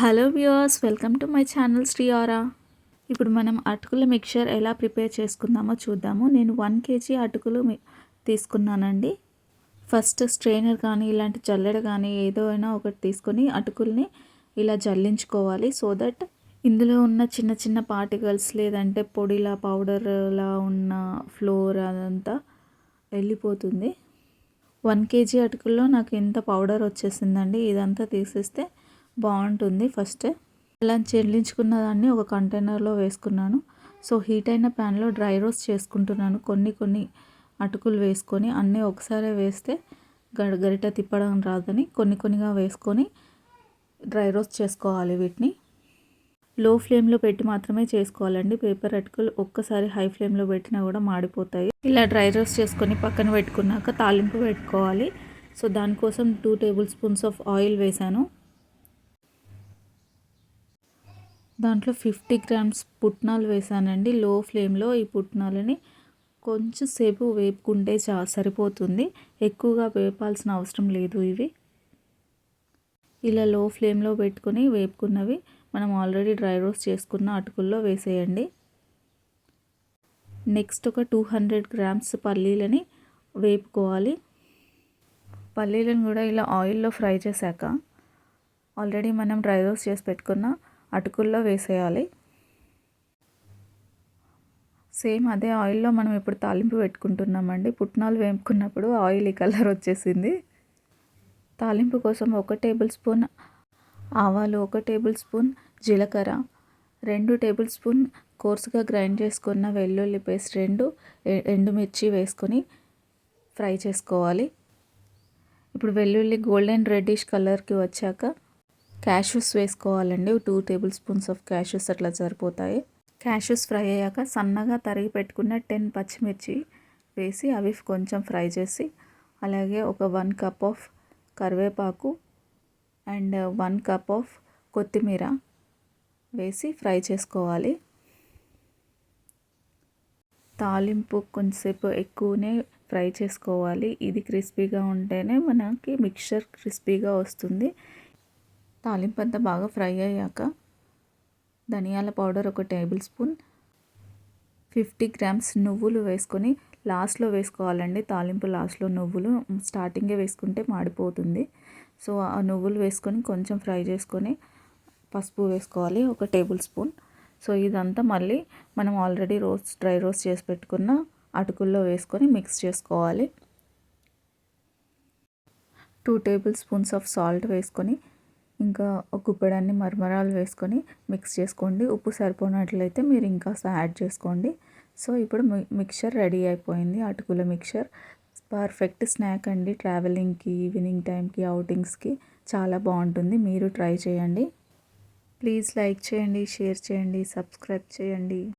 Hello viewers welcome to my channel Sriyara ఇప్పుడు మనం అటుకుల మిక్చర్ ఎలా ప్రిపేర్ చేసుకుందామో చూద్దాము. నేను వన్ కేజీ అటుకులు తీసుకున్నానండి. ఫస్ట్ స్ట్రైనర్ కానీ ఇలాంటి జల్లెడ కానీ ఏదో అయినా ఒకటి తీసుకొని అటుకుల్ని ఇలా జల్లించుకోవాలి. సో దట్ ఇందులో ఉన్న చిన్న చిన్న పార్టికల్స్ లేదంటే పొడిలా పౌడర్లా ఉన్న ఫ్లోర్ అదంతా వెళ్ళిపోతుంది. వన్ కేజీ అటుకుల్లో నాకు ఇంత పౌడర్ వచ్చేసిందండి. ఇదంతా తీసేస్తే బాగుంటుంది. ఫస్ట్ అలా చెల్లించుకున్న దాన్ని ఒక కంటైనర్లో వేసుకున్నాను. సో హీట్ అయిన ప్యాన్లో డ్రై రోస్ట్ చేసుకుంటున్నాను. కొన్ని కొన్ని అటుకులు వేసుకొని అన్నీ ఒకసారి వేస్తే గడ గరిట తిప్పడం రాదని కొన్ని కొన్నిగా వేసుకొని డ్రై రోస్ట్ చేసుకోవాలి వీటిని. లో ఫ్లేమ్లో పెట్టి మాత్రమే చేసుకోవాలండి. పేపర్ అటుకులు ఒక్కసారి హై ఫ్లేమ్లో పెట్టినా కూడా మాడిపోతాయి. ఇలా డ్రై రోస్ట్ చేసుకొని పక్కన పెట్టుకున్నాక తాలింపు పెట్టుకోవాలి. సో దానికోసం two table spoons of oil వేసాను దాంట్లో ఫిఫ్టీ గ్రామ్స్ పుట్నాలు వేసానండి. లో ఫ్లేమ్లో ఈ పుట్నాలని కొంచెం సేపు వేపుకుంటే చా సరిపోతుంది. ఎక్కువగా వేపాల్సిన అవసరం లేదు ఇవి. ఇలా లో ఫ్లేమ్లో పెట్టుకొని వేపుకున్నవి మనం ఆల్రెడీ డ్రై రోస్ట్ చేసుకున్న అటుకుల్లో వేసేయండి. నెక్స్ట్ ఒక టూ హండ్రెడ్ గ్రామ్స్ పల్లీలని వేపుకోవాలి. పల్లీలను కూడా ఇలా ఆయిల్లో ఫ్రై చేశాక ఆల్రెడీ మనం డ్రై రోస్ట్ చేసి పెట్టుకున్న అటుకుల్లో వేసేయాలి. సేమ్ అదే ఆయిల్లో మనం ఇప్పుడు తాలింపు పెట్టుకుంటున్నామండి. పుట్నాలు వేపుకున్నప్పుడు ఆయిల్ ఈ కలర్ వచ్చేసింది. తాలింపు కోసం ఒక టేబుల్ స్పూన్ ఆవాలు ఒక టేబుల్ స్పూన్ జీలకర్ర రెండు టేబుల్ స్పూన్ కోర్సుగా గ్రైండ్ చేసుకున్న వెల్లుల్లి పేస్ట్ రెండు ఎండుమిర్చి వేసుకొని ఫ్రై చేసుకోవాలి. ఇప్పుడు వెల్లుల్లి గోల్డెన్ రెడ్డిష్ కలర్కి వచ్చాక క్యాషూస్ వేసుకోవాలండి. Two table spoons of cashews అట్లా సరిపోతాయి. క్యాషూస్ ఫ్రై అయ్యాక సన్నగా తరిగి పెట్టుకున్న టెన్ పచ్చిమిర్చి వేసి అవి కొంచెం ఫ్రై చేసి అలాగే ఒక వన్ కప్ ఆఫ్ కరివేపాకు అండ్ వన్ కప్ ఆఫ్ కొత్తిమీర వేసి ఫ్రై చేసుకోవాలి. తాలింపు కొంచెంసేపు ఎక్కువనే ఫ్రై చేసుకోవాలి. ఇది క్రిస్పీగా ఉంటేనే మనకి మిక్చర్ క్రిస్పీగా వస్తుంది. తాలింపు అంతా బాగా ఫ్రై అయ్యాక ధనియాల పౌడర్ ఒక టేబుల్ స్పూన్ ఫిఫ్టీ గ్రామ్స్ నువ్వులు వేసుకొని లాస్ట్లో వేసుకోవాలండి. తాలింపు లాస్ట్లో నువ్వులు స్టార్టింగే వేసుకుంటే మాడిపోతుంది. సో ఆ నువ్వులు వేసుకొని కొంచెం ఫ్రై చేసుకొని పసుపు వేసుకోవాలి ఒక టేబుల్ స్పూన్. సో ఇదంతా మళ్ళీ మనం ఆల్రెడీ రోస్ట్ డ్రై రోస్ట్ చేసి పెట్టుకున్న అటుకుల్లో వేసుకొని మిక్స్ చేసుకోవాలి. Two table spoons of salt వేసుకొని ఇంకా ఒక గుప్పెడాన్ని మరమరాలు వేసుకొని మిక్స్ చేసుకోండి. ఉప్పు సరిపోనట్లయితే మీరు ఇంకా యాడ్ చేసుకోండి. సో ఇప్పుడు మిక్చర్ రెడీ అయిపోయింది. అటుకుల మిక్చర్. పర్ఫెక్ట్ స్నాక్ అండి. ట్రావెలింగ్కి ఈవినింగ్ టైంకి అవుటింగ్స్కి చాలా బాగుంటుంది. మీరు ట్రై చేయండి. ప్లీజ్ లైక్ చేయండి షేర్ చేయండి సబ్స్క్రైబ్ చేయండి.